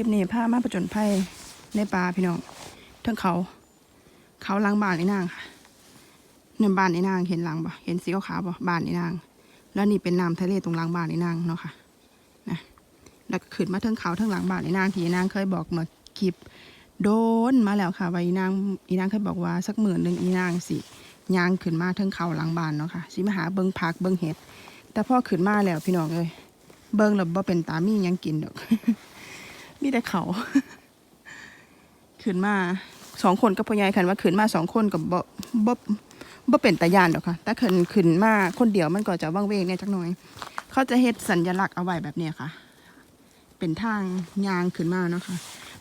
ลิปนี้พามาประจนภัยในป่าพี่น้องเทั้งเขา เขาหลังบานไอ้นางค่ะเนี่ยบ้านไอ้นางเห็นหลังปะเห็นสีขาวๆปะบ้านไอ้นาง แล้วนี่เป็นน้ำทะเลตรงหลังบานไอ้นางเนาะค่ะนะแล้วก็ขึ้นมาเทั้งเขาเทั้งหลังบานไอ้นางที่นางเคยบอกเมาคลิปโดนมาแล้วค่ะว่าอีนางอีนางเคยบอกว่าสักหมื่นหนึ่งอีนางสิยางขึ้นมาเทั้งเขาหลังบานเนาะค่ะสิมาหาเบิงผักเบิงเห็ด แต่พ่อขึ้นมาแล้วพี่น้องเอ้ยเบิงแล้วบ่เป็นตามียังกินดอก มีแต่เขาขึ้นมาสองคนก็พ่อใหญ่คันว่าขึ้นมาสองคนกับบ่บ่บ่เป็นตายานดอกค่ะแต่ขึ้นขึ้นมาคนเดียวมันก็จะว่างเวงเนี่ยจักหน่อย เขาจะเฮ็ดสัญลักษณ์เอาไว้แบบเนี้ยค่ะ เป็นทางยางขึ้นมาเนาะค่ะ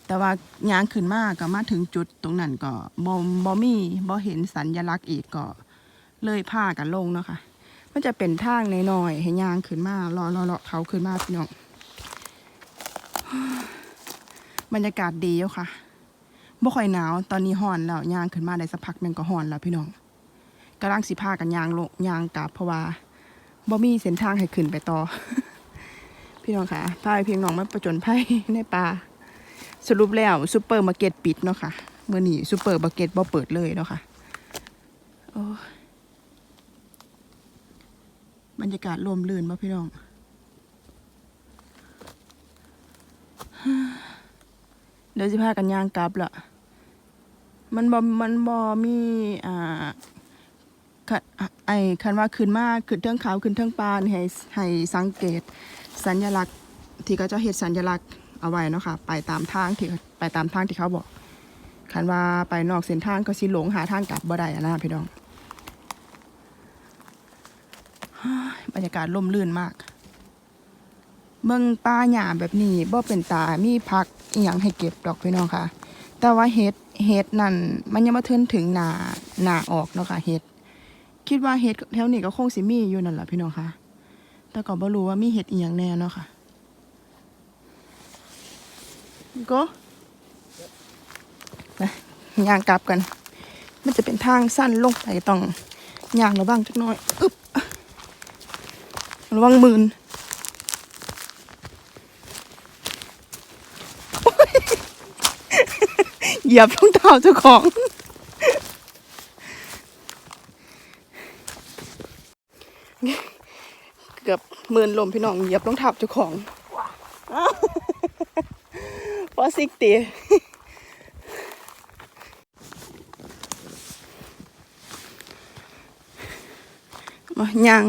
แต่ว่ายางขึ้นมาก็มาถึงจุดตรงนั้นก็บ่บ่มีบ่เห็นสัญลักษณ์อีกก็เลยพากันลงเนาะค่ะมันจะเป็นทางน้อยๆให้ยางขึ้นมาเลาะเลาะเลาะเขาขึ้นมาพี่น้อง บรรยากาศดีอยู่ค่ะบ่ค่อยหนาวตอนนี้ฮ้อนแล้วยางขึ้นมาได้สักพักหนึงก็ฮ้อนแล้วพี่น้องกำลังสิพากันยางลงยางกลับเพราะว่าบ่มีเส้นทางให้ขึ้นไปต่อ พี่น้องค่ะพาเพียงน้องมาประจนภัยในป่าสรุปแล้วซูเปอร์มาร์เก็ตปิดเนาะค่ะเมื่อนี้ซูเปอร์มาร์เก็ตบ่เปิดเลยเนาะค่ะบรรยากาศลมลื่นป่ะพี่น้อง ดี๋ยวสิพากันย่างกลับละมันบ่มันบ่มีอ่าไอ้คันว่าขึ้นมาขึ้นเทิงเขาขึ้นเทิงปานให้ให้สังเกตสัญลักษณ์ ที่เขาจะเฮ็ดสัญลักษณ์เอาไว้เนาะค่ะไปตามทางที่ไปตามทางที่เขาบอกคันว่าไปนอกเส้นทางก็สิหลงหาทางกลับบ่ได้อะนะพี่น้องบรรยากาศร่มรื่นมาก เมืองป่าหญ้าแบบนี้บ่เป็นตามีผักอีหยังให้เก็บดอกพี่น้องค่ะ แต่ว่าเห็ดเห็ดนั่นมันยังบ่ถึงถึงหน้าหนาออกเนาะค่ะเห็ดคิดว่าเห็ดแถวนี้ก็คงสิมีอยู่นั่นแหละพี่น้องค่ะ แต่ก็บ่รู้ว่ามีเห็ดอีหยังแน่เนาะค่ะก็ย่างกลับกัน มันจะเป็นทางสั้นลงไปต้องย่างระวังจักหน่อย อึบระวังมืน เหยียบรองเท้าเจ้าของ เกือบหมื่นลมพี่น้องเหยียบรองเท้าเจ้าของพอสิกตีมาย่าง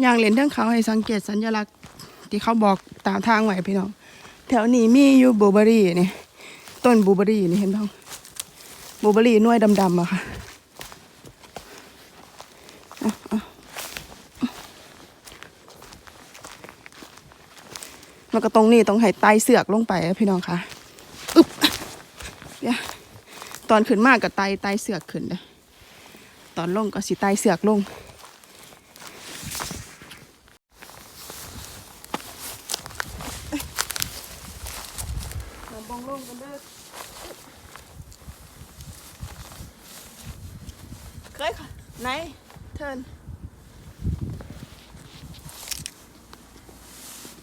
อย่างเหรียญเรื่องเขาให้สังเกตสัญลักษณ์ที่เขาบอกตามทางไหวพี่น้อง แถวนี้มีอยู่บลูเบอร์รี่นี่ ต้นบูเบอรี่นี่เห็นบ้างบูเบอรี่น่วยดำๆอะค่ะเอาเอาแล้วก็ตรงนี้ต้องให้ไตเสือกลงไปอะพี่น้องคะอึ๊บเดี๋ยตอนขึ้นมากกับไตไตเสือกขึ้นเลยตอนลงก็สิไตเสือกลง มาบองลงกัน เด้อเคยค่ะไหนเทิร์น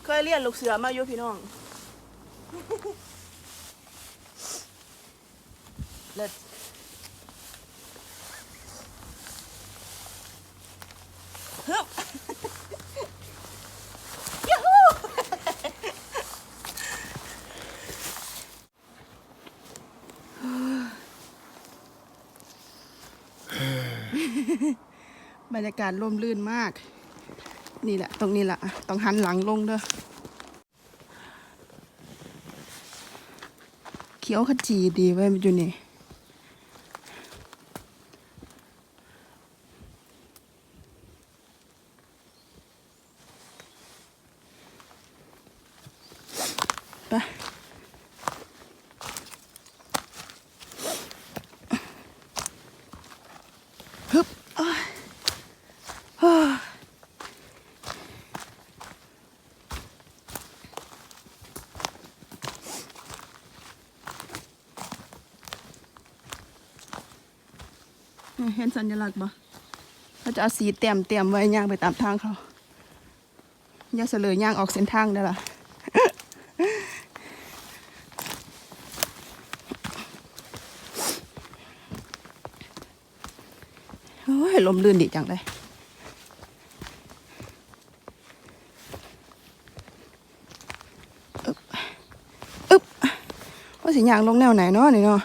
เคยเรียนลูกเสือมาอยู่พี่น้องเลิศฮึบ ยูฮู บรรยากาศร่มรื่นมาก นี่แหละ ตรงนี้แหละ ต้องหันหลังลงเด้อ เขียวขจีดีไว้มันอยู่นี่ ฮึบเห็นสัญลักษณ์ปะเขาจะเอาสีเตรียมเตรียมไว้ย่างไปตามทางเขาอย่าเสลยย่างออกเส้นทางได้อล่ะ ลมลื่นดีจังเลยอึ๊บอึ๊บว่าสิยางลงแนวไหนเนาะนี่เนาะ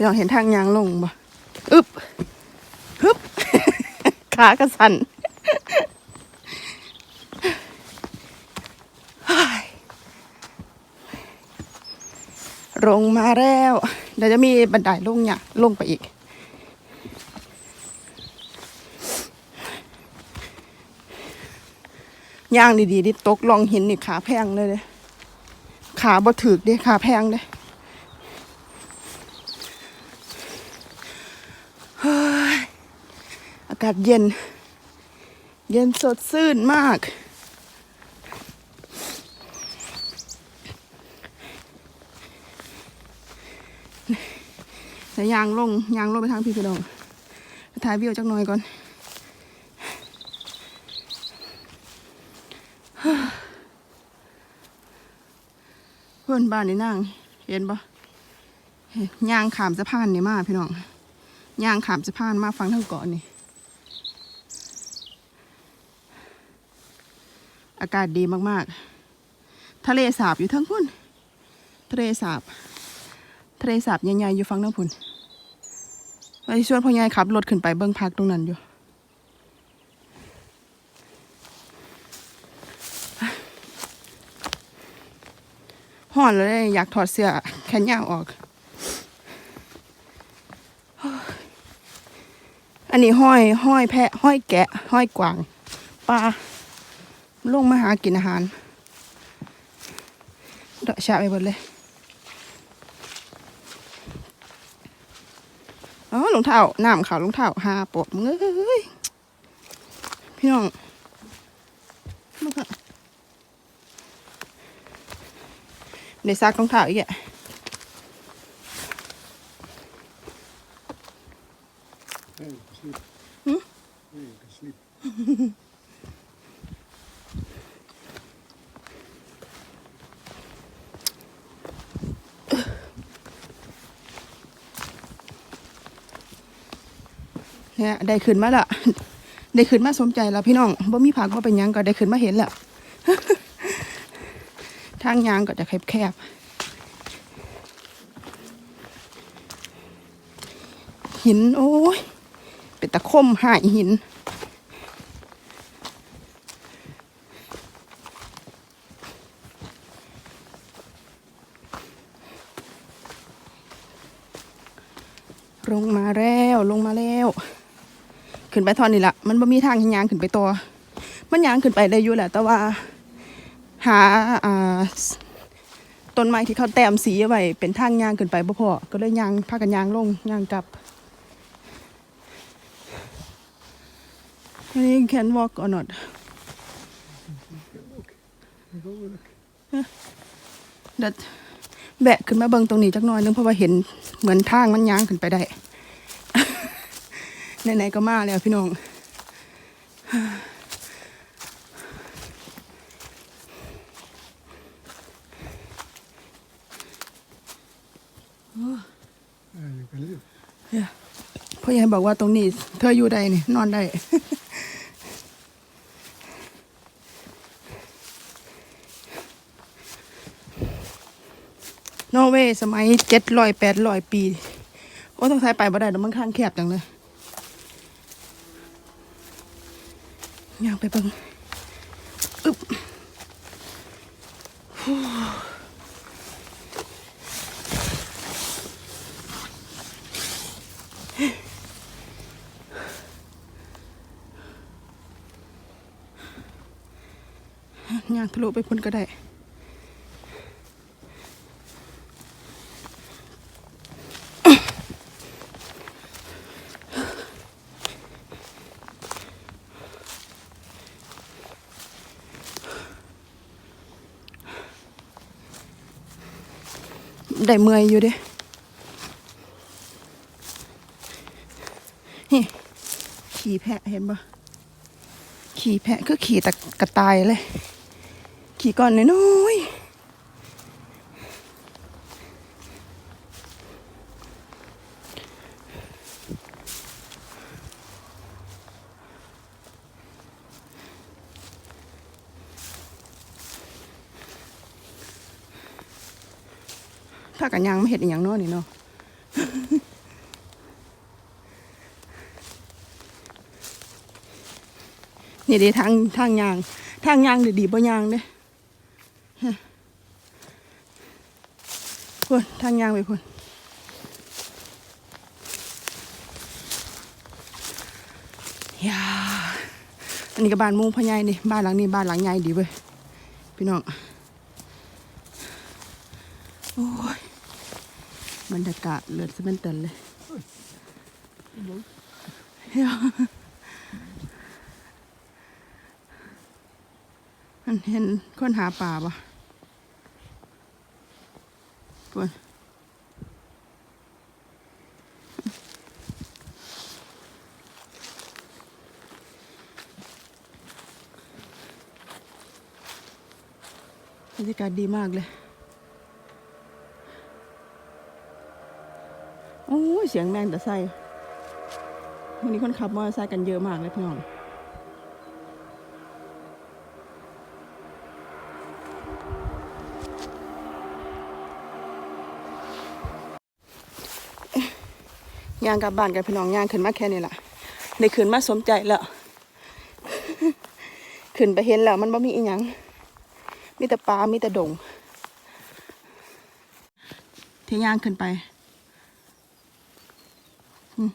พี่น้องเห็นทางยางลงบ่อึบฮึบขากระสันลงมาแล้วเดี๋ยวจะมีบันไดลงเนี่ยลงไปอีก ย่างดีๆดิตกลองหินนี่ขาแพงเลยเลยขาบ่ถึกเด้ขาแพงเด้ากาศเย็น เย็นสดชื่นมาก แต่ยางลงยางลงไปทางพี่พี่น้องถ่ายวิวจักหน่อยก่อนเพื่อนบ้านนี่นั่ง เห็นปะยางขามสะพานนี่มากพี่น้องย่างขามสะพานมาฟังทางเกาะนี่ อากาศดีมากๆ ทะเลสาบอยู่ทั้งพุ่น ทะเลสาบ ทะเลสาบใหญ่ๆอยู่ฟังทั้งพุ่นไปชวนพ่อใหญ่ขับรถขึ้นไปเบิ้งพักตรงนั้นอยู่ห่อนเลยอยากถอดเสื้อแขนยาวออก อันนี้ห้อยห้อยแพะ ห้อยแกะ ห้อยกวางปลา ลงมาหากินอาหารเดาะชาไปหมดเลยอ๋อลงเท้าน้ำขาวลงเท้าหาปวดมึงเอ้ยพี่น้องมาค่ะเดี๋ยวซักรองเท้าอีกอะ Hey, sleep. Hm? Hey, you can sleep. เนี่ย ได้ขึ้นมาละได้ขึ้นมาสมใจแล้วพี่น้องบ่มีผักบ่เป็นยังก็ได้ขึ้นมาเห็นละทางยางก็จะแคบๆหินโอ้ยเป็นตะคมหายหิน ลงมาแล้วลงมาแล้ว ขึ้น ไปทอนนี่ละมันบ่มีทางยางขึ้นไปตัวมันยางขึ้นไปได้อยู่แหละ แต่ว่า หาอ่าต้นไม้ที่เขาแต้มสีเอาไว้เป็นทางยางขึ้นไปบ่พอก็เลยยางพากันยางลงยางกลับอันนี้ can walk or not เด็ดแบะขึ้นมาเบิ่งตรงนี้จักหน่อยนึงเพราะว่าเห็นเหมือนทางมันยางขึ้นไปได้ ไหนๆก็มาแล้วพี่น้อง Yeah, you can live. พ่อใหญ่บอกว่าตรงนี้ เธออยู่ได้นี่นอนได้นอร์เวย์สมัยเจ็ดร้อยแปดร้อยปี โอ้ต้องใช้ไปบ่ได้แล้วมันข้างแคบจังเลย ย่างไปเบิ่งอึ๊บย่างทะลุไปพุ่นก็ได้ ได้เมื่อยอยู่เด้นี่ขี่แพะเห็นปะขี่แพะก็ขี่ตะกระต่ายเลย ขี่ก่อนน้อย ๆถ้ากันยังไม่เห็นอย่างน้อนี่เนาะนี่เดีทางทางยาง ทางยางดีๆบ่ยางเด้พุ่นทางยางไปพุ่นยาอันนี้ก็บ้านมุงพ่อใหญ่นี่บ้านหลังนี้บ้านหลังใหญ่ดีเว้ยพี่น้อง โอ้ย บรรยากาศเลือดสเป็นเตันเลยเฮ้ยมันเห็นคนหาป่าปะปวนบรรยากาศดีมากเลย โอ้ยเสียงแมงแต่ไส้วันนี้คนขับมอเตอร์ไซค์กันเยอะมากเลยพี่น้องย่างกลับบ้านกับพี่น้องย่างขึ้นมาแค่นี้แหละได้ขึ้นมาสมใจแล้ว ขึ้นไปเห็นแล้ว มันบ่มีอีหยัง มีแต่ปลา มีแต่ดงที่ย่างขึ้นไป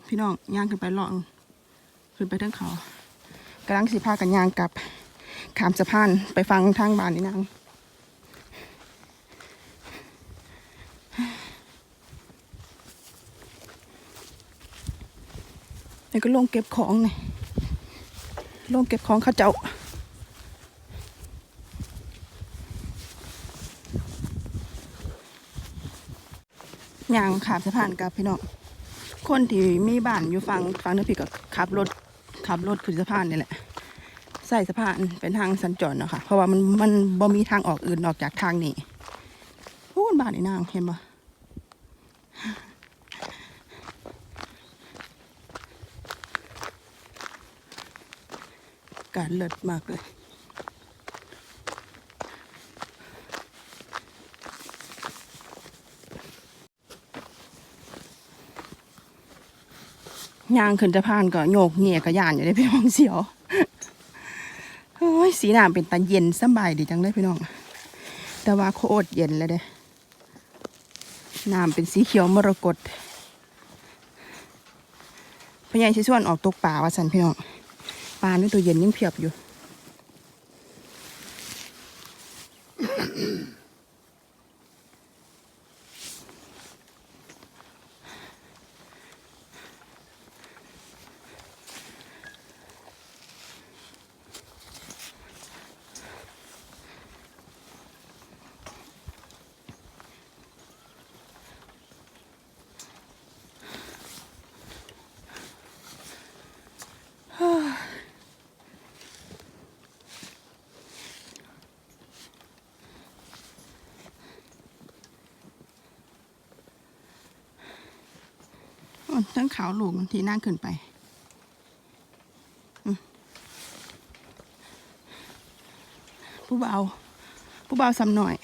พี่น้องย่างขึ้นไปลาะขึ้นไปทั้งเขากำลังสิพากันย่างกลับขามสะพานไปฟังทางบ้านนี่นางนี่ก็ลงเก็บของนี่ลงเก็บของข้าเจ้าย่างขามสะพานกับพี่น้อง คนที่มีบ้านอยู่ฝั่งฝั่งนึกผิดก็ขับรถขับรถขึ้นสะพานนี่แหละใส่สะพานเป็นทางสัญจรเนาะค่ะเพราะว่ามันมันบ่มีทางออกอื่นนอกจากทางนี้พูนบ้านนี่นางเห็นปะการเลิศมากเลย ยางขึ้นจะพานก็โยกเงียกระยานอยู่ได้พี่น้องเสียวโอ้ยสีน้ำเป็นตาเย็นสบายดีจังเลยพี่น้อง แต่ว่าโคตรเย็นเลยเด้น้ำเป็นสีเขียวมรกตพญายชิส่วนออกตกป่าว่าสันพี่น้องปลาในตัวเย็นยังเพียบอยู่ ทั้งขาวลูกที่นั่งขึ้นไปผู้เบา ผู้เบาสำหน่อย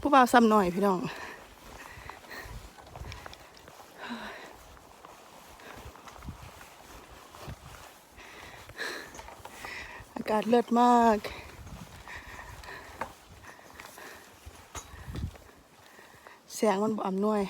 ผู้เบาซ้ำหน่อยพี่น้องอากาศเลิศมาก แส งมันบ่อำนวย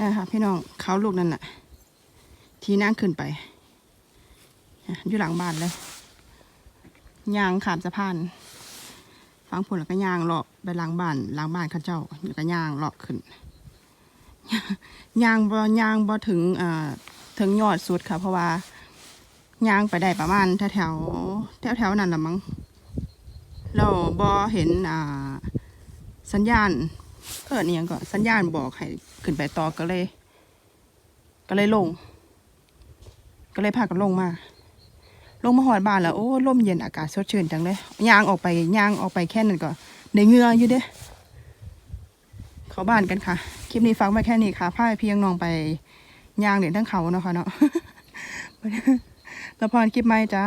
นะคะพี่น้องเขาลูกนั่นน่ะ ที่นั่งขึ้นไปอยู่หลังบ้านเลยยางขามสะพานฟังผลแล้วก็ยางเลาะไปหลังบ้านหลังบ้านข้าเจ้าแล้วก็ยางเลาะขึ้นยางบ่ยางบ่ถึงอ่าถึงยอดสุดค่ะ เพราะว่ายางไปได้ประมาณแถวแถวแถวแถวๆนั้นละมั้งเราบ่เห็นอ่าสัญญาณ เออนี่ยังก็สัญญาณบอกให้ขึ้นไปต่อก็เลย ก็เลยลง ก็เลยพากันลงมา ลงมาหอดบ้านแล้วโอ้ลมเย็นอากาศสดชื่นจังเลยย่างออกไปย่างออกไปแค่นั้นก็ในเงืออยู่เด้เข้าบ้านกันค่ะ คลิปนี้ฟังไว้แค่นี้ค่ะพาเพียงน้องไปย่างเด่นทั้งเขาเนาะค่ะเนาะแล้วพรคลิปใหม่จ้า